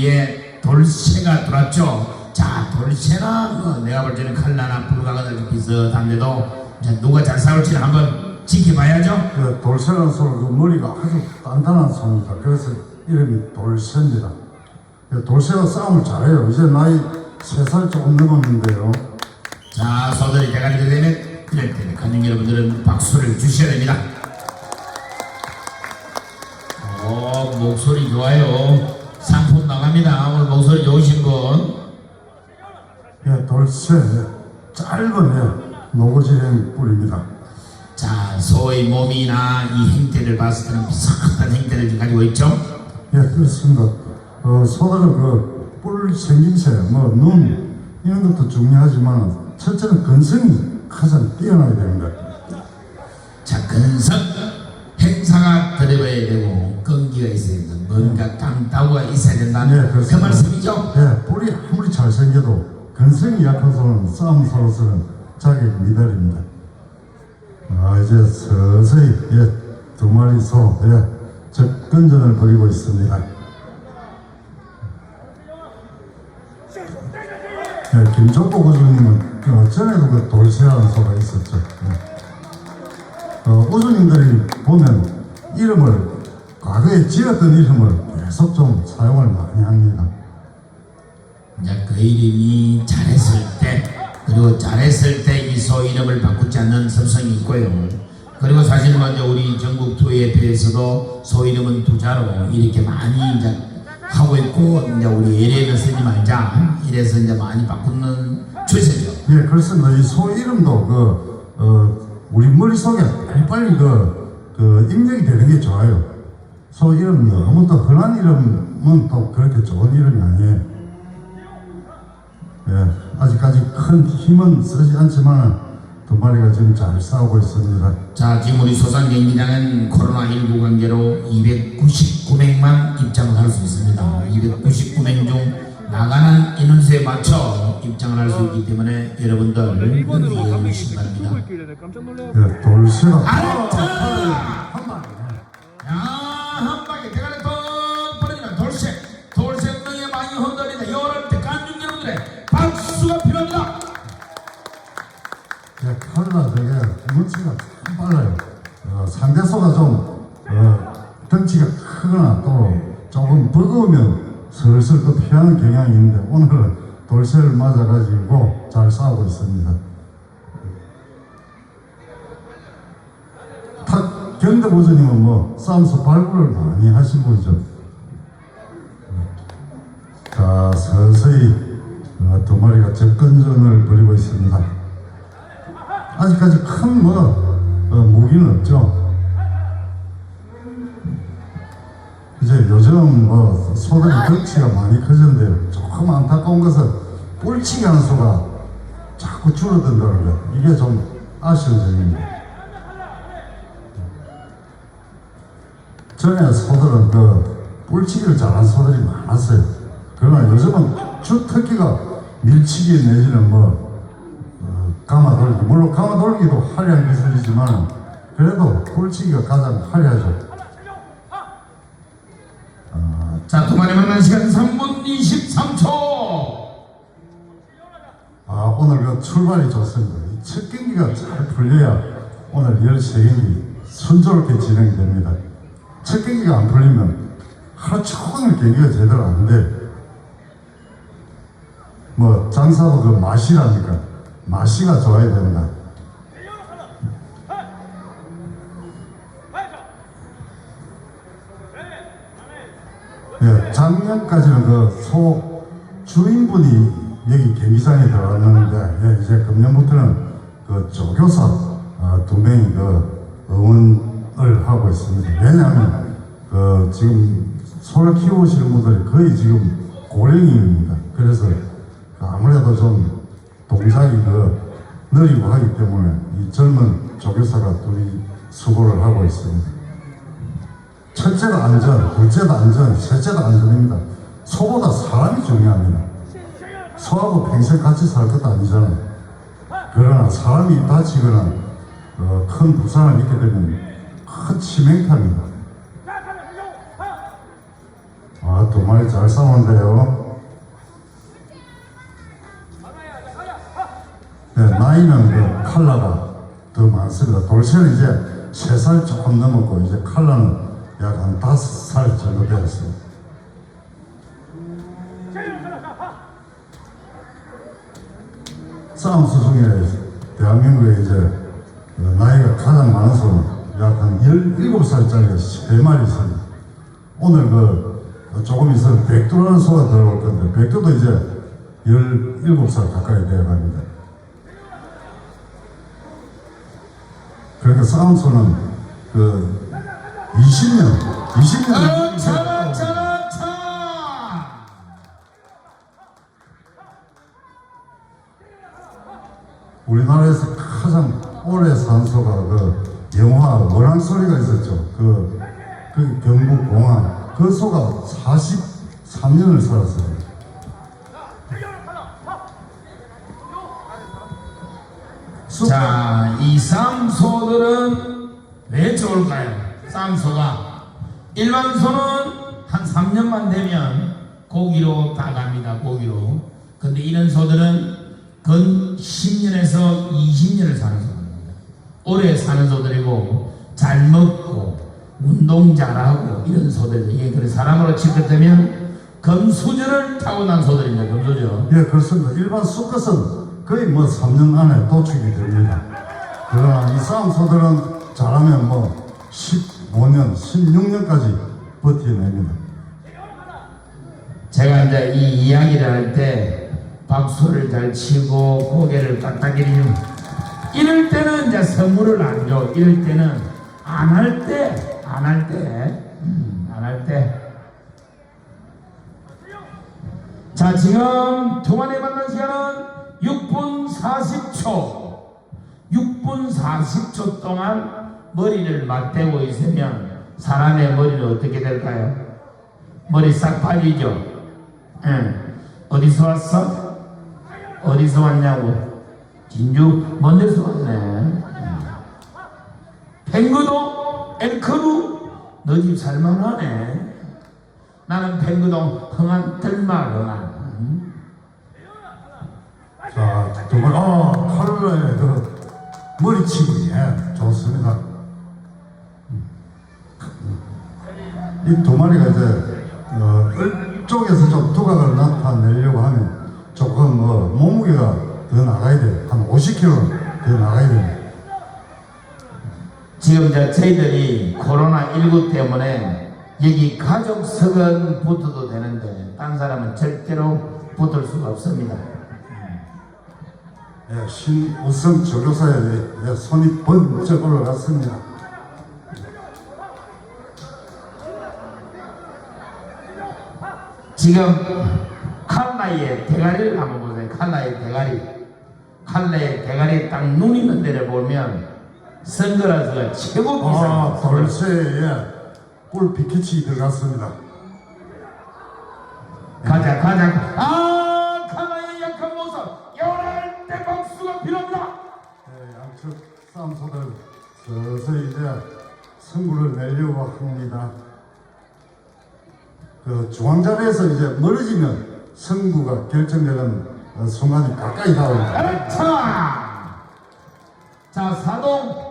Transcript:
저희의 돌쇠가 들어왔죠. 자, 돌쇠나 뭐 내가 볼 때는 칼라나 불가가 비슷한데도 누가 잘 싸울지는 한번 지켜봐야죠. 그 돌쇠라는 소는 그 머리가 아주 단단한 소입니다. 그래서 이름이 돌쇠입니다. 그 돌쇠가 싸움을 잘해요. 이제 나이 세 살 조금 넘었는데요. 자, 소들이 대가리가 되면 이럴 때는 관중 여러분들은 박수를 주셔야 됩니다. 오, 목소리 좋아요. 상품 나갑니다. 오늘 목소리 좋으신 분. 예, 돌쇠 짧은 예, 노고지행 뿔입니다. 자, 소의 몸이나 이 행태를 봤을 때는 비슷한 행태를 가지고 있죠. 예, 그렇습니다. 어, 소들은 그 뿔 생김새, 뭐 눈 이런 것도 중요하지만 첫째는 근성이 가장 뛰어나야 됩니다. 자, 근성 행사가 들어봐야 되고 끈기가 있어야 된다. 뭔가 깡따구가 있어야 된다는 네, 그. 말씀이죠. 예, 뿔이 아무리 잘생겨도 근성이 약한 소는 싸움 서로서는 자기 미달입니다. 아, 이제 서서히, 예, 두 마리 소, 예, 접근전을 벌이고 있습니다. 예, 김종국 교수님은 그 전에도 그 돌쇠라는 소가 있었죠. 예. 어, 우주님들이 보면 이름을 과거에 지었던 이름을 계속 좀 사용을 많이 합니다. 이제 그 이름이 잘했을 때 그리고 잘했을 때 이 소 이름을 바꾸지 않는 섭성이 있고요. 그리고 사실 먼저 우리 전국 투회협회에서도 소 이름은 두자로 이렇게 많이 이제 하고 있고 이제 우리 LA는 쓰지 말자 이래서 이제 많이 바꾸는 추세죠. 예, 그렇습니다. 이 소 이름도 그, 어, 우리 머릿속에 빨리빨리 그, 그 입력이 되는 게 좋아요. 소 이름 너무 또 흔한 이름은 또 그렇게 좋은 이름이 아니에요. 예, 아직까지 큰 힘은 쓰지 않지만 두 마리가 지금 잘 싸우고 있습니다. 자, 지금 우리 소산 경기장은 코로나19 관계로 299명만 입장을 할 수 있습니다. 299명 중 나가는 인원수에 맞춰 입장을 할 수 있기 때문에 여러분들 늘 이해해 주시기 바랍니다. 있길래 깜짝 놀래요. 예, 돌쇠가 아르트! 한 마리. 야, 한 대가리 오늘은 돌쇠를 맞아가지고 잘 싸우고 있습니다. 탁 견대보조님은 뭐 싸움에서 발굴을 많이 하신 분이죠. 자 서서히 어, 두 마리가 접근전을 벌이고 있습니다. 아직까지 큰 뭐, 어, 무기는 없죠. 이제 요즘 뭐, 소들이 덩치가 많이 커졌는데 조금 안타까운 것은 뿔치기 하는 소가 자꾸 줄어든다는 거. 이게 좀 아쉬운 점입니다. 전에 소들은 그 뿔치기를 잘하는 소들이 많았어요. 그러나 요즘은 주특기가 밀치기 내지는 뭐 가마돌기 물론 가마돌기도 화려한 기술이지만 그래도 꿀치기가 가장 화려하죠 자, 두 마리 만난 시간 3분 23초. 아 오늘 그 출발이 좋습니다. 이 첫 경기가 잘 풀려야 오늘 13경기 순조롭게 진행이 됩니다. 첫 경기가 안 풀리면 하루 종일 경기가 제대로 안 돼 뭐 장사도 그 맛이라니까 맛이가 좋아야 됩니다 예, 작년까지는 그 소 주인분이 여기 경기장에 들어왔는데 예, 이제 금년부터는 그 조교사 어, 두 명이 그 응원을 하고 있습니다. 왜냐하면 그 지금 소를 키우시는 분들이 거의 지금 고령입니다. 그래서 그 아무래도 좀 동작이 그 느리고 하기 때문에 이 젊은 조교사가 둘이 수고를 하고 있습니다. 첫째가 안전, 둘째가 안전, 셋째가 안전입니다. 소보다 사람이 중요합니다. 소하고 평생 같이 살 것도 아니잖아요. 그러나 사람이 다치거나 어, 큰 부상을 입게 되면 큰 치명타입니다. 아, 두 마리 잘 싸우는데요. 네, 나이는 그 칼라가 더 많습니다. 돌쇠는 이제 세 살 조금 넘었고 이제 칼라는 약 한 다섯 살 정도 되었어요. 싸움 수 중에 대한민국에 이제 어, 나이가 가장 소는 약한 17살짜리가 3마리 있습니다. 오늘 그 조금 있으면 백두라는 소가 들어올 건데 백두도 이제 17살 가까이 되어 갑니다. 그러니까 싸움소는 그 20년, 20년 차라 차라 차 우리나라에서 가장 오래 산 소가 그 영화 원앙소리가 있었죠. 그, 그 경북 공항. 그 소가 43년을 살았어요. 수- 자, 이 쌈소들은 왜 좋을까요? 쌈소가 일반 소는 한 3년만 되면 고기로 다 갑니다. 고기로. 근데 이런 소들은 근 10년에서 20년을 사는 소들입니다. 오래 사는 소들이고 잘 먹고 운동 잘하고 이런 소들 이게 그래 사람으로 치부되면 금수저를 타고난 소들입니다. 금수저. 예, 그렇습니다. 일반 수컷은 거의 뭐 3년 안에 도축이 됩니다. 그러나 이 싸움 소들은 잘하면 뭐 15년, 16년까지 버텨냅니다. 제가 이제 이 이야기를 할 때 박수를 잘 치고 고개를 까딱이리는 이럴 때는 이제 선물을 안 줘. 이럴 때는 안 할 때, 안 할 때, 음, 안할 때. 자, 지금 두 번에 만난 시간은 6분 40초. 6분 40초 동안 머리를 맞대고 있으면 사람의 머리는 어떻게 될까요? 머리 싹 빠지죠? 응. 어디서 왔어? 어디서 왔냐고? 진주 먼 데서 왔네. 뱅그동 엘크루 너 집 살만하네. 나는 뱅그동 흥한 뜰말 흥한. 응? 자, 아, 칼로의 그 머리치기, 예, 좋습니다. 이두 마리가 이제, 어, 을 쪽에서 좀 두각을 나타내려고 하면 조금 뭐, 몸무게가 더 나가야 돼요. 한 50kg 더 나가야 돼요. 지금 이제 저희들이 코로나19 때문에 여기 가족석은 붙어도 되는데 딴 사람은 절대로 붙을 수가 없습니다. 예, 신우성 조교사의 예, 손이 번쩍 올라갔습니다. 지금 칼라의 대가리를 한번 보세요. 칼라의 대가리. 칼라의 대가리 딱 눈 있는 데를 보면 선글라스가 최고 아, 비싼 돌쇠에 꿀 비키치 들어갔습니다. 가자 가자 아 칼라의 약한 모습 열할 때 박수가 필요합니다 네, 양측 싸움소들 서서히 이제 승부를 내려고 합니다. 그 중앙자리에서 이제 멀어지면 승부가 결정되는 어, 순간이 가까이 다가옵니다. 자, 자 사동